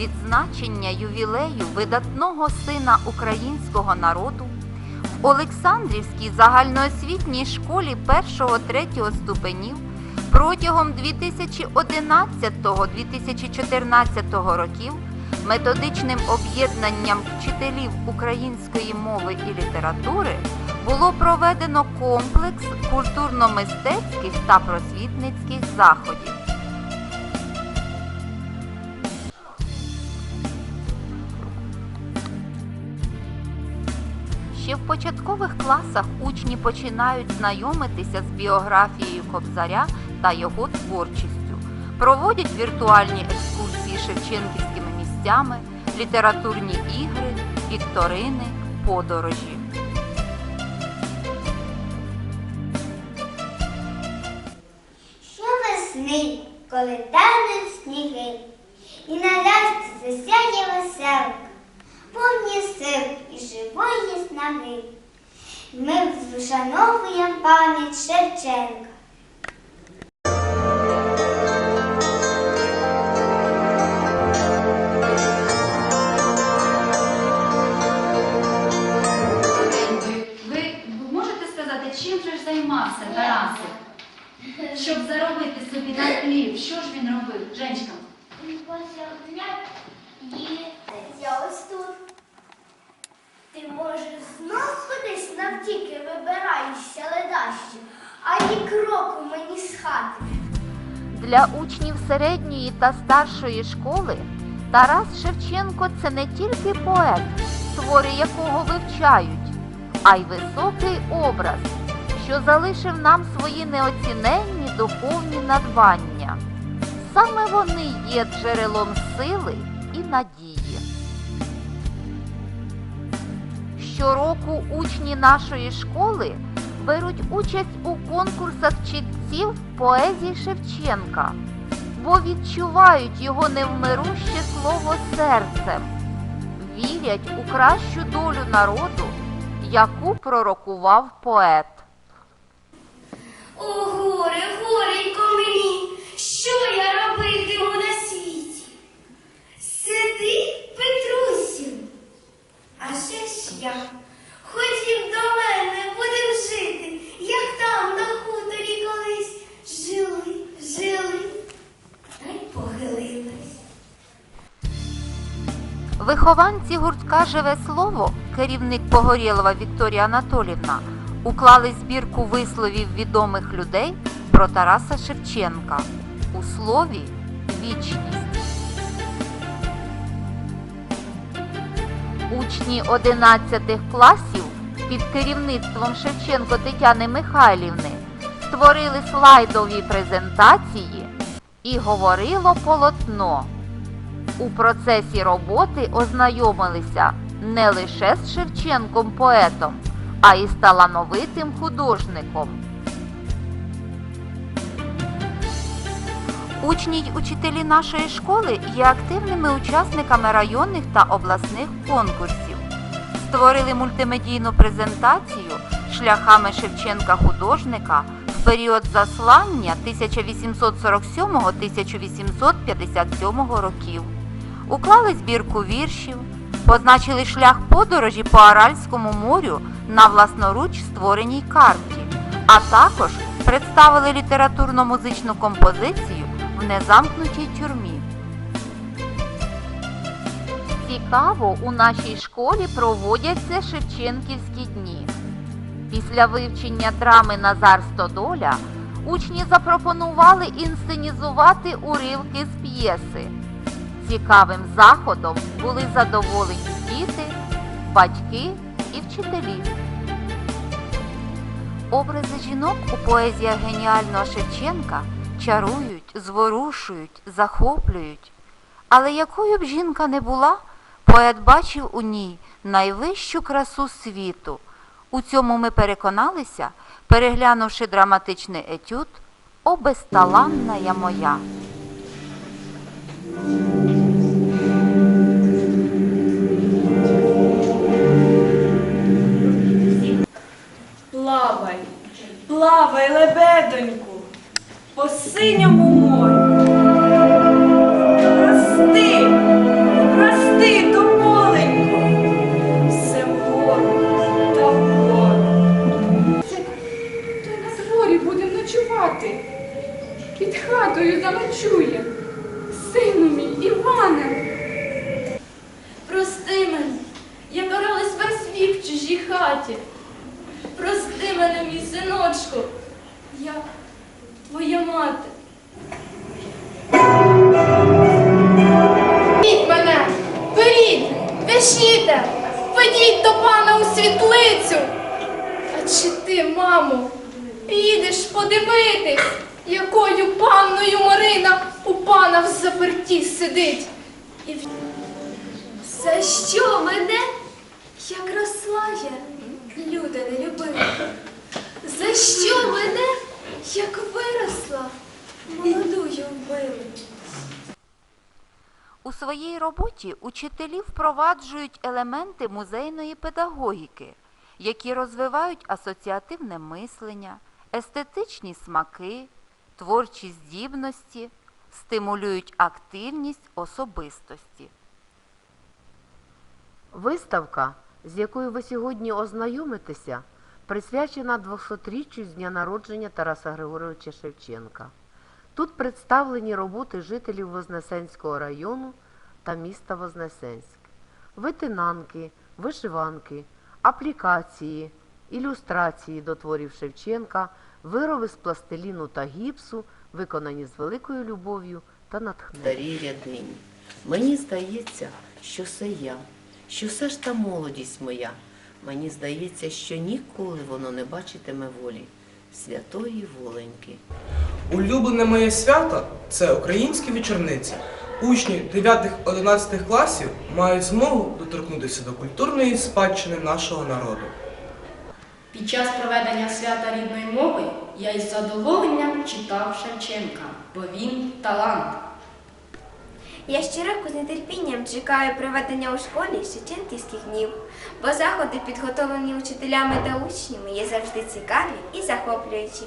відзначення ювілею видатного сина українського народу в Олександрівській загальноосвітній школі 1-3 ступенів протягом 2011-2014 років методичним об'єднанням вчителів української мови і літератури було проведено комплекс культурно-мистецьких та просвітницьких заходів. Ще в початкових класах учні починають знайомитися з біографією Кобзаря та його творчістю, проводять віртуальні екскурсії шевченківськими місцями, літературні ігри, вікторини, подорожі. Що весни, коли тануть сніги, і на лясці засяє веселка, повні сил і живої снаги. Ми вшановуємо пам'ять Шевченка. Для учнів середньої та старшої школи Тарас Шевченко це не тільки поет, твори якого вивчають, а й високий образ, що залишив нам свої неоціненні духовні надбання. Саме вони є джерелом сили і надії. Щороку учні нашої школи беруть участь у конкурсах читців поезії Шевченка, бо відчувають його невмируще слово серцем, вірять у кращу долю народу, яку пророкував поет. О, горе, горенько мені, що я робитиму на світі? Сиди, Петрусю, а ще ж я. Ходім до мене, будем жити, як там на хуторі колись жили, жили, та й похилились. Вихованці гуртка Живе слово, керівник Погорєлова Вікторія Анатолівна, уклали збірку висловів відомих людей про Тараса Шевченка у слові Вічність. Учні 11 класів під керівництвом Шевченко Тетяни Михайлівни створили слайдові презентації і говорило полотно. У процесі роботи ознайомилися не лише з Шевченком поетом, а й з талановитим художником. Учні й учителі нашої школи є активними учасниками районних та обласних конкурсів. Створили мультимедійну презентацію шляхами Шевченка художника в період заслання 1847-1857 років. Уклали збірку віршів, позначили шлях подорожі по Аральському морю на власноруч створеній карті, а також представили літературно-музичну композицію в незамкнутій тюрмі. Цікаво, у нашій школі проводяться Шевченківські дні. Після вивчення драми Назар Стодоля учні запропонували інсценізувати уривки з п'єси. Цікавим заходом були задоволені діти, батьки і вчителі. Образи жінок у поезіях геніального Шевченка чарують, зворушують, захоплюють. Але якою б жінка не була, поет бачив у ній найвищу красу світу. У цьому ми переконалися, переглянувши драматичний етюд О безталанна я моя. Плавай, лебедоньку, по синьому морю. Ведіть до пана у світлицю. А чи ти, мамо, їдеш подивитись, якою панною Марина у пана в заперті сидить? І За що мене, як росла я, люди не любили? За що мене, як виросла, молодую вбили? Своїй роботі учителі впроваджують елементи музейної педагогіки, які розвивають асоціативне мислення, естетичні смаки, творчі здібності, стимулюють активність особистості. Виставка, з якою ви сьогодні ознайомитеся, присвячена 200-річчю з дня народження Тараса Григоровича Шевченка. Тут представлені роботи жителів Вознесенського району та міста Вознесенськ, витинанки, вишиванки, аплікації, ілюстрації до творів Шевченка, вироби з пластиліну та гіпсу, виконані з великою любов'ю та натхненням. Старій рядині. Мені здається, що це я, що все ж та молодість моя. Мені здається, що ніколи воно не бачитиме волі святої воленьки. Улюблене моє свято це українські вечорниці. Учні 9-11 класів мають змогу доторкнутися до культурної спадщини нашого народу. Під час проведення свята рідної мови я із задоволенням читав Шевченка, бо він талант. Я щороку з нетерпінням чекаю проведення у школі Шевченківських днів, бо заходи, підготовлені учителями та учнями, є завжди цікаві і захоплюючі.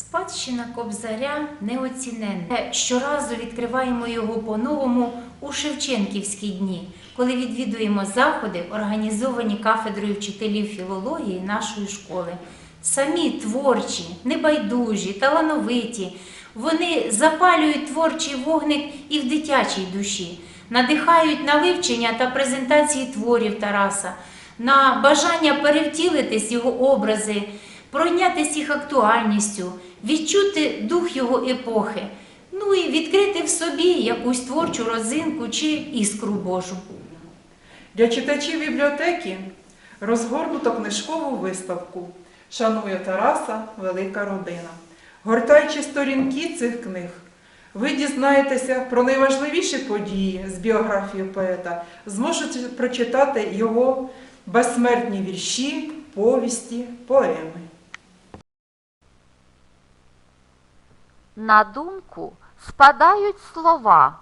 Спадщина Кобзаря неоціненна. Щоразу відкриваємо його по-новому у Шевченківські дні, коли відвідуємо заходи, організовані кафедрою вчителів філології нашої школи. Самі творчі, небайдужі, талановиті. Вони запалюють творчий вогник і в дитячій душі, надихають на вивчення та презентації творів Тараса, на бажання перевтілитись його образи, пройнятися їх актуальністю, відчути дух його епохи, ну і відкрити в собі якусь творчу розинку чи іскру Божу. Для читачів бібліотеки розгорнуто книжкову виставку Шанує Тараса Велика родина. Гортаючи сторінки цих книг, ви дізнаєтеся про найважливіші події з біографії поета, зможете прочитати його безсмертні вірші, повісті, поеми. На думку спадають слова.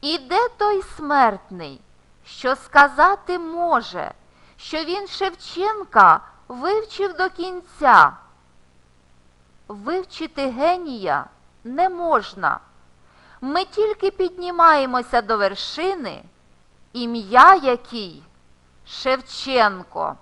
Іде той смертний, що сказати може, що він Шевченка вивчив до кінця. Вивчити генія не можна. Ми тільки піднімаємося до вершини, ім'я якій Шевченко.